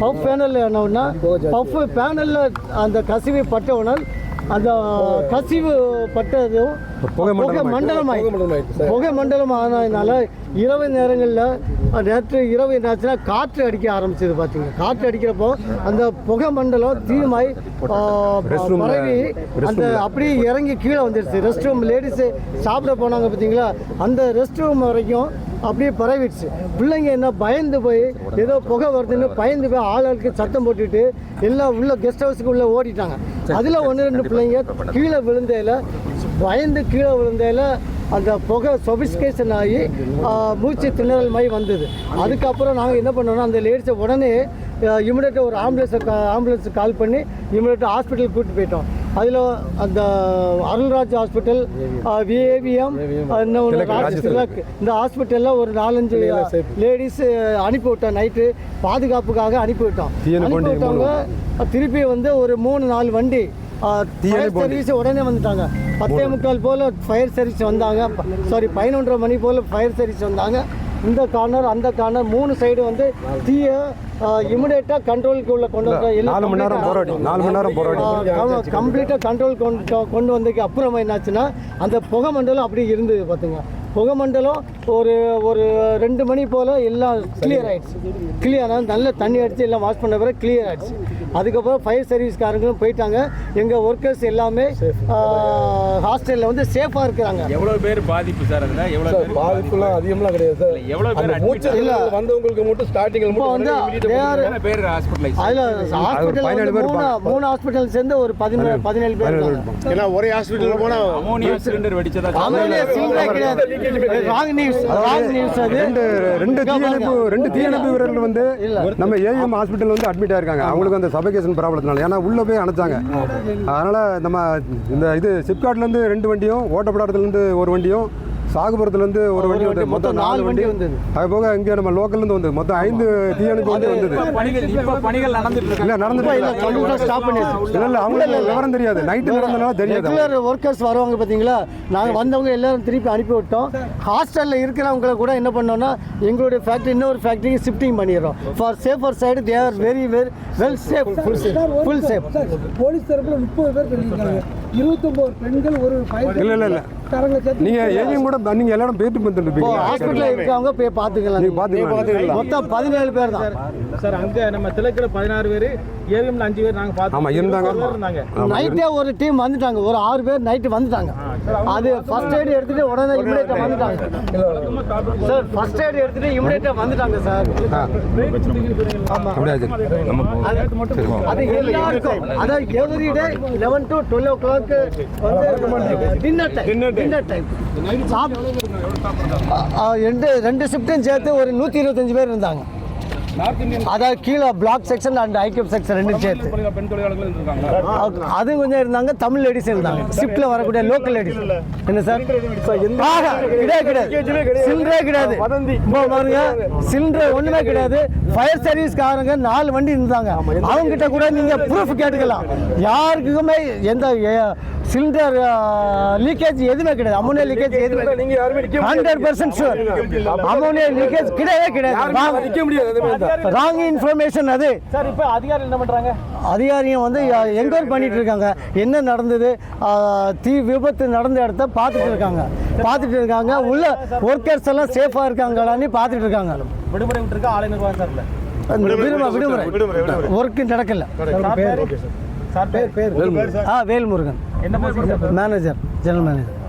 Puff panel என்னன்னா puff பேனலில் அந்த கசிவு பட்டவுடன் அந்த கசிவு பட்டதும் புகை மண்டலமாய் புகை மண்டலம் ஆனதுனால இரவு நேரங்களில் நேற்று இரவு என்னாச்சுன்னா காற்று அடிக்க ஆரம்பிச்சது பார்த்தீங்க காற்று அடிக்கிறப்போ அந்த புகை மண்டலம் தீமாய் பரவி அந்த. அப்படியே இறங்கி கீழே வந்துடுச்சு ரெஸ்ட் ரூம் லேடிஸு சாப்பிட போனாங்க பார்த்தீங்களா அந்த ரெஸ்ட் ரூம் வரைக்கும் அப்படியே பரவிடுச்சு. பிள்ளைங்க என்ன பயந்து போய் ஏதோ புகை வருதுன்னு பயந்து போய் ஆளுக்கு சத்தம் போட்டுட்டு எல்லாம் உள்ள கெஸ்ட் ஹவுஸுக்கு உள்ள ஓடிட்டாங்க. அதில் ஒன்று ரெண்டு பிள்ளைங்க கீழே விழுந்தையில் பயந்து கீழே விழுந்தையில் அந்த புகை சொபிஸ்கேஷன் ஆகி மூச்சு திணறல் மாதிரி வந்தது. அதுக்கப்புறம் நாங்கள் என்ன பண்ணோம்னா அந்த லேடிஸை உடனே இமிடியேட்டாக ஒரு ஆம்புலன்ஸை ஆம்புலன்ஸு கால் பண்ணி இமிடியேட்டாக ஹாஸ்பிட்டல் கூப்பிட்டு போயிட்டோம். அதில் அந்த அருள்ராஜ் ஹாஸ்பிட்டல் விஏவிஎம் இந்த ஹாஸ்பிட்டலில் ஒரு நாலஞ்சு லேடிஸ் அனுப்பி விட்டோம் நைட்டு பாதுகாப்புக்காக அனுப்பி விட்டோம். தீயணைப்பு அனுப்பி வண்டி விட்டவங்க திருப்பி வந்து ஒரு மூணு நாலு வண்டி வண்டி. சர்வீஸ் உடனே வந்துட்டாங்க. பத்தே முக்கால் போல் ஃபயர் சர்வீஸ் வந்தாங்க. சாரி பதினொன்றரை மணி போல் ஃபயர் சர்வீஸ் வந்தாங்க. இந்த கார்னர் அந்த கார்னர் மூணு சைடு வந்து தீய இமிடியேட்டாக கண்ட்ரோலுக்குள்ள கொண்டு வந்த நாலு மணி நேரம் போராடி நாலு மணி நேரம் போராடி. கம்ப்ளீட்டாக கண்ட்ரோல் கொண்டு கொண்டு வந்ததுக்கு அப்புறமா என்னாச்சுன்னா அந்த புகை மண்டலம் அப்படியே இருந்தது பார்த்துங்க புகை மண்டலம் ஒரு ஒரு ரெண்டு மணி போல் எல்லாம் கிளியர் ஆயிடுச்சு. கிளியர் ஆனது நல்ல தண்ணி அடித்து எல்லாம் வாஷ் பண்ண பிறகு கிளியர் ஆயிடுச்சு. அதுக்கப்புறம் ஃபயர் சர்வீஸ்காரங்களும் போயிட்டாங்க. எங்கள் ஒர்க்கர்ஸ் எல்லாமே ஹாஸ்டலில் வந்து சேஃபாக இருக்கிறாங்க. எவ்வளவு பேர் பாதிப்பு சார் அதுல? பேர் பாதிப்புலாம் அதிகம்லாம் கிடையாது சார். எவ்வளவு பேர் அந்த மூச்சு admit திணறல் வந்தவங்களுக்கு மட்டும் ஸ்டார்டிங்கில் வந்து மட்டும் எத்தனை பேர் ஹாஸ்பிட்டலைஸ் அதில் ஹாஸ்பிட்டல் பதினேழு வந்து பேர் மூணு. மூணு ஹாஸ்பிட்டல் சேர்ந்து ஒரு பதினேழு பதினேழு பேர் ஏன்னா ஒரே ஹாஸ்பிட்டல் போனா அமோனியா சிலிண்டர் வெடிச்சதா? அமோனியா சிலிண்டரே கிடையாது. ராங் நியூஸ் ராங் நியூஸ் அது. ரெண்டு ரெண்டு தீயணைப்பு ரெண்டு தீயணைப்பு வீரர்கள் வந்து நம்ம ஏஎம் ஹாஸ்பிட்டல் வந்து அட்மிட் ஆயிருக்காங்க. அவங்களுக்கு அந்த சபகேஷன் ப்ராப்ளத்தினால ஏன்னா உள்ள போய் அணைச்சாங்க அதனால நம்ம இந்த இது சிப்காட்லேருந்து ரெண்டு வண்டியும் ஓட்டப்படாரத்துலேருந்து ஒரு வண்டியும் சாகுபுரத்துலேருந்து ஒரு வண்டி வந்து மொத்தம் நாலு வண்டி வந்தது. அது போக இங்கே நம்ம லோக்கல்லேருந்து வந்தது. மொத்தம் ஐந்து தீயணைப்பு வந்து வந்தது. பணிகள் இப்ப பணிகள் நடந்துட்டு இருக்கு. இல்லை நடந்துட்டு இல்ல. இல்லை கம்ப்யூட்டர் ஸ்டாப் பண்ணியாச்சு இல்லை இல்லை அவங்களுக்கு விவரம் தெரியாது. நைட்டு நடந்தனால தெரியாது ரெகுலர் ஒர்க்கர்ஸ் வருவாங்க பார்த்தீங்களா நாங்கள் வந்தவங்க எல்லாரும் திருப்பி அனுப்பி விட்டோம். ஹாஸ்டலில் இருக்கிறவங்கள கூட என்ன பண்ணோம்னா எங்களுடைய ஃபேக்ட்ரி இன்னொரு ஃபேக்ட்ரிக்கு ஷிஃப்டிங் பண்ணிடுறோம். For safer side they are very very well safe full safe full safe police தரப்புல முப்பது பேர் பண்ணியிருக்காங்க இருபத்தொம்போது பெண்கள் ஒரு இல்லை இல்லை இல்லை. ஏஜியும் கூட நீங்கள் எல்லாரும் போயிட்டு இப்போ வந்துருப்பீங்க ஹாஸ்பிட்டலில் இருக்கவங்க போய் பார்த்துக்கலாம் நீங்கள் பார்த்துக்கலாம் மொத்தம் பதினேழு பேர் தான் சார் அங்க நம்ம திலக்கில் பதினாறு பேர் ஏவிஎம்ல அஞ்சு பேர் நாங்க பார்த்தோம் ஆமா, இருந்தாங்க. இருந்தாங்க நைட்டே ஒரு டீம் வந்துட்டாங்க ஒரு ஆறு பேர் நைட்டு வந்துட்டாங்க அது ஃபர்ஸ்ட் எய்டு எடுத்துட்டு உடனே இமிடியேட்டாக வந்துட்டாங்க சார் ஃபர்ஸ்ட் எய்டு எடுத்துட்டு வந்துட்டாங்க சார் நம்ம அது எல்லாருக்கும் அதாவது every day eleven to twelve o'clock வந்து டின்னர் ரெண்டு ரெண்டு ஷிஃப்ட்டும் சேர்த்து ஒரு நூற்றி இருபத்தஞ்சு பேர் இருந்தாங்க. அதாவது கீழே பிளாக் செக்ஷன் அண்ட் ஐக்கியம் செக்ஷன் ரெண்டும் சேர்த்து. அது- கொஞ்சம் இருந்தாங்க தமிழ் லேடிஸ் இருந்தாங்க. ஷிப்ல வரக்கூடிய லோக்கல் லேடிஸ் என்ன சார் கிடையாது. கிடையாது. சில்லறே கிடையாது. பாருங்க சிலிண்டர் ஒண்ணுமே கிடையாது. ஃபயர் சர்வீஸ்காரங்க நாலு வண்டி இருந்தாங்க. அவங்க கிட்ட கூட நீங்க ப்ரூஃப் கேட்டுக்கலாம். யாருக்குமே எந்த சிலிண்டர் லீக்கேஜ் எதுவுமே கிடையாது. அமோனியா லீக்கேஜ் எதுவுமே நீங்க hundred percent sure ammonia leakage கிடையவே கிடையாது. நிக்க முடியாது. ராங் இன்ஃபர்மேஷன் அது. சார் இப்போ அதிகாரி என்ன பண்றாங்க? அதிகாரியும் வந்து என்கொயரி பண்ணிட்டு இருக்காங்க என்ன நடந்தது? தீ விபத்து நடந்த இடத்த பார்த்துட்டு இருக்காங்க. பார்த்துட்டு இருக்காங்க. உள்ள ஒர்க்கர்ஸ் எல்லாம் சேஃபாக இருக்காங்களான்னு பார்த்துட்டு இருக்காங்க. விடுமுறை விட்டுருக்கா ஆலை நிர்வாகம் சார்ல விடுமுறை விடுமுறை ஒர்க்கு நடக்கல. சார் பேர்? பேர். ஆ வேல்முருகன். என்ன மேனேஜர் ஜெனரல் மேனேஜர்